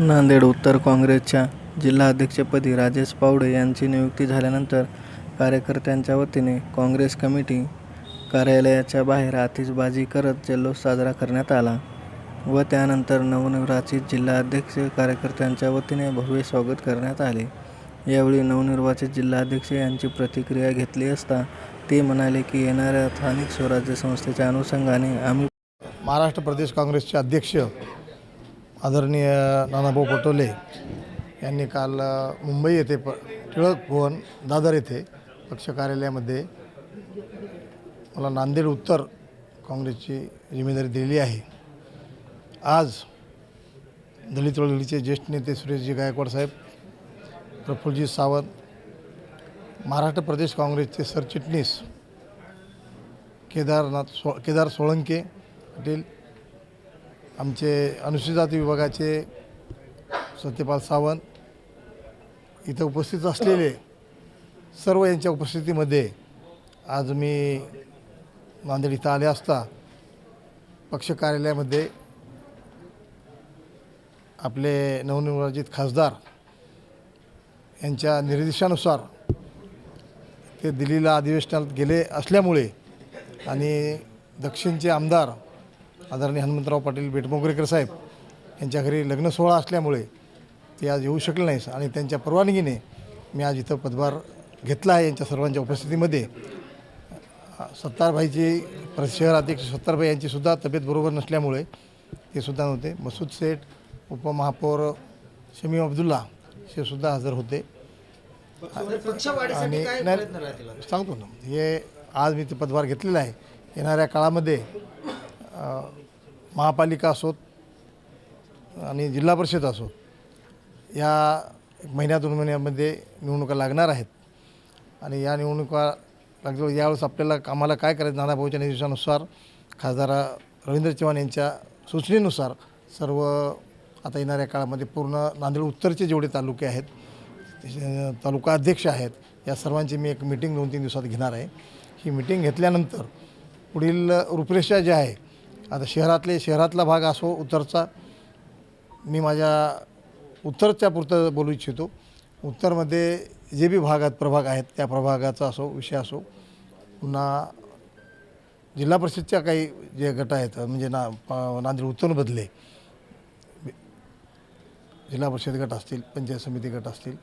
नांदेड उत्तर काँग्रेसच्या जिल्हाध्यक्षपदी राजेश पावडे यांची नियुक्ती झाल्यानंतर कार्यकर्त्यांच्या वतीने काँग्रेस कमिटी कार्यालयाच्या बाहेर आतिषबाजी करत जल्लोष साजरा करण्यात आला व त्यानंतर नवनिर्वाचित जिल्हाध्यक्ष कार्यकर्त्यांच्या वतीने भव्य स्वागत करण्यात आले. यावेळी नवनिर्वाचित जिल्हाध्यक्ष यांची प्रतिक्रिया घेतली असता ते म्हणाले की येणाऱ्या स्थानिक स्वराज्य संस्थेच्या अनुषंगाने आम्ही महाराष्ट्र प्रदेश काँग्रेसचे अध्यक्ष आदरणीय नानाभाऊ पटोले यांनी काल मुंबई येथे प टिळक भवन दादर येथे पक्ष कार्यालयामध्ये मला नांदेड उत्तर काँग्रेसची जिम्मेदारी दिलेली आहे. आज दलित वळवळीचे ज्येष्ठ नेते सुरेशजी गायकवाड साहेब प्रफुल्लजी सावंत महाराष्ट्र प्रदेश काँग्रेसचे सरचिटणीस केदारनाथ सो केदार सोळंके पाटील आमचे अनुसूचित जाती विभागाचे सत्यपाल सावंत इथं उपस्थित असलेले सर्व यांच्या उपस्थितीमध्ये आज मी नांदेड इथं आले असता पक्ष कार्यालयामध्ये आपले नवनिर्वाचित खासदार यांच्या निर्देशानुसार ते दिल्लीला अधिवेशनात गेले असल्यामुळे आणि दक्षिणचे आमदार आदरणीय हनुमंतराव पाटील बेटमोगरेकर साहेब यांच्या घरी लग्न सोहळा असल्यामुळे ते आज येऊ शकले नाहीस आणि त्यांच्या परवानगीने मी आज इथं पदभार घेतला आहे यांच्या सर्वांच्या उपस्थितीमध्ये. सत्तारभाईची प्र शहर अध्यक्ष सत्तारभाई यांची सुद्धा तब्येत बरोबर नसल्यामुळे ते सुद्धा नव्हते. मसूद शेठ उपमहापौर शमीम अब्दुल्ला हे सुद्धा हजर होते. आणि सांगतो ना हे आज मी ते पदभार घेतलेला आहे. येणाऱ्या काळामध्ये महापालिका असोत आणि जिल्हा परिषद असोत या एक महिन्या दोन महिन्यामध्ये निवडणुका लागणार आहेत. आणि या निवडणुका लागल्यावर यावेळेस आपल्याला कामाला काय करायचं नानाभाऊच्या निर्देशानुसार खासदार रवींद्र चव्हाण यांच्या सूचनेनुसार सर्व आता येणाऱ्या काळामध्ये पूर्ण नांदेड उत्तरचे जेवढे तालुके आहेत तालुका अध्यक्ष आहेत या सर्वांची मी एक मिटिंग दोन तीन दिवसात घेणार आहे. ही मिटिंग घेतल्यानंतर पुढील रूपरेषा जी आहे आता शहरातले शहरातला भाग असो उत्तरचा मी माझ्या उत्तरच्या पुरतं बोलू इच्छितो. उत्तरमध्ये जे बी भागात प्रभाग आहेत त्या प्रभागाचा असो विषय असो पुन्हा जिल्हा परिषदच्या काही जे गट आहेत म्हणजे ना नांदेड उत्तर बदले जिल्हा परिषद गट असतील पंचायत समिती गट असतील